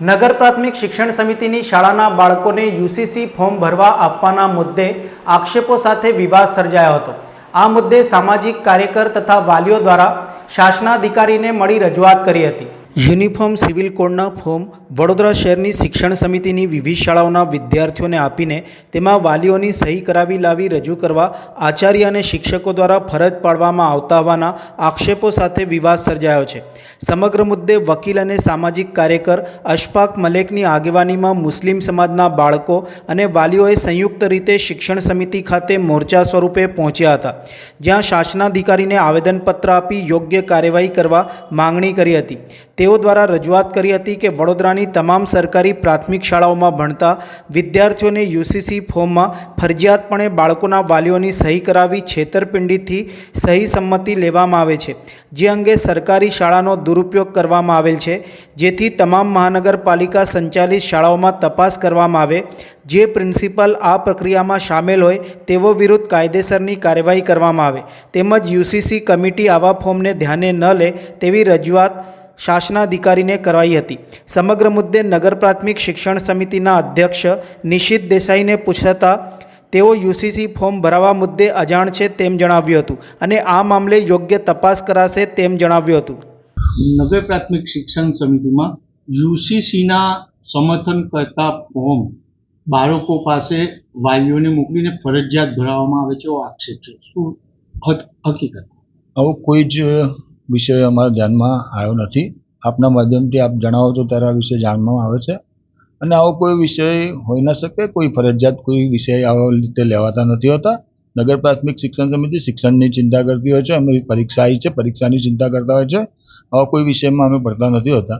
નગર પ્રાથમિક શિક્ષણ સમિતિની શાળાના બાળકોને યુસીસી ફોર્મ ભરવા આપવાના મુદ્દે આક્ષેપો સાથે વિવાદ સર્જાયો હતો. આ મુદ્દે સામાજિક કાર્યકર તથા વાલીઓ દ્વારા શાસનાધિકારીને મળી રજૂઆત કરી હતી. યુનિફોર્મ સિવિલ કોડના ફોર્મ વડોદરા શહેરની શિક્ષણ સમિતિની વિવિધ શાળાઓના વિદ્યાર્થીઓને આપીને તેમાં વાલીઓની સહી કરાવી લાવી રજૂ કરવા આચાર્ય અને શિક્ષકો દ્વારા ફરજ પાડવામાં આવતા હોવાના આક્ષેપો સાથે વિવાદ સર્જાયો છે. સમગ્ર મુદ્દે વકીલ અને સામાજિક કાર્યકર અશફાક મલેકની આગેવાનીમાં મુસ્લિમ સમાજના બાળકો અને વાલીઓએ સંયુક્ત રીતે શિક્ષણ સમિતિ ખાતે મોરચા સ્વરૂપે પહોંચ્યા હતા, જ્યાં શાસનાધિકારીને આવેદનપત્ર આપી યોગ્ય કાર્યવાહી કરવા માંગણી કરી હતી. તેઓ દ્વારા રજૂઆત કરી હતી કે વડોદરાની તમામ સરકારી પ્રાથમિક શાળાઓમાં ભણતા વિદ્યાર્થીઓને યુસીસી ફોર્મમાં ફરજિયાતપણે બાળકોના વાલીઓની સહી કરાવી છેતરપિંડીથી સહી સંમતિ લેવામાં આવે છે. જે અંગે સરકારી શાળાનો દુરુપયોગ કરવામાં આવેલ છે. જેથી તમામ મહાનગરપાલિકા સંચાલિત શાળાઓમાં તપાસ કરવામાં આવે. જે પ્રિન્સિપલ આ પ્રક્રિયામાં સામેલ હોય તેવો વિરુદ્ધ કાયદેસરની કાર્યવાહી કરવામાં આવે. તેમજ યુસીસી કમિટી આવા ફોર્મને ધ્યાને ન લે તેવી રજૂઆત શાસનાધિકારીને કરાઈ હતી. સમગ્ર મુદ્દે નગર પ્રાથમિક શિક્ષણ સમિતિના અધ્યક્ષ નિશિત દેસાઈને પૂછતા તેઓ યુસીસી ફોર્મ ભરાવા મુદ્દે અજાણ છે તેમ જણાવ્યું હતું અને આ મામલે યોગ્ય તપાસ કરાશે તેમ જણાવ્યું હતું. નગર પ્રાથમિક શિક્ષણ સમિતિમાં યુસીસીના સમર્થન કરતા ફોર્મ બાળકો પાસે વાલીઓને મોકલીને ફરજિયાત ભરાવવામાં આવે છે એવો આક્ષેપ છે. શું હક- હકીકત? આવો કોઈ જ વિષય અમારા ધ્યાનમાં આવ્યો નથી. આપના માધ્યમથી આપ જણાવો તો આ વિષય જાણવામાં આવે છે. અને આવો કોઈ વિષય હોઈ ન શકે, કોઈ ફરજિયાત કોઈ વિષય આવા રીતે લેવાતા નથી હોતા. નગર પ્રાથમિક શિક્ષણ સમિતિ શિક્ષણની ચિંતા કરતી હોય છે, અમે પરીક્ષા આવી છે, પરીક્ષાની ચિંતા કરતા હોય છે. આવા કોઈ વિષયમાં અમે પડતા નથી હોતા.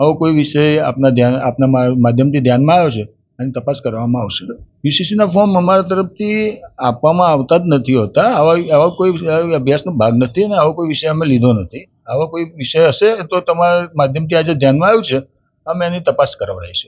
આવો કોઈ વિષય આપના ધ્યાન, આપના માધ્યમથી ધ્યાનમાં આવ્યો છે? અને તપાસ કરવામાં આવશે. યુસીસીના ફોર્મ અમારા તરફથી આપવામાં આવતા જ નથી હોતા. આવા આવા કોઈ અભ્યાસનો ભાગ નથી અને આવો કોઈ વિષય અમે લીધો નથી. આવો કોઈ વિષય હશે તો તમારા માધ્યમથી આજે ધ્યાનમાં આવ્યું છે. અમે એની તપાસ કરાવડાવીશું.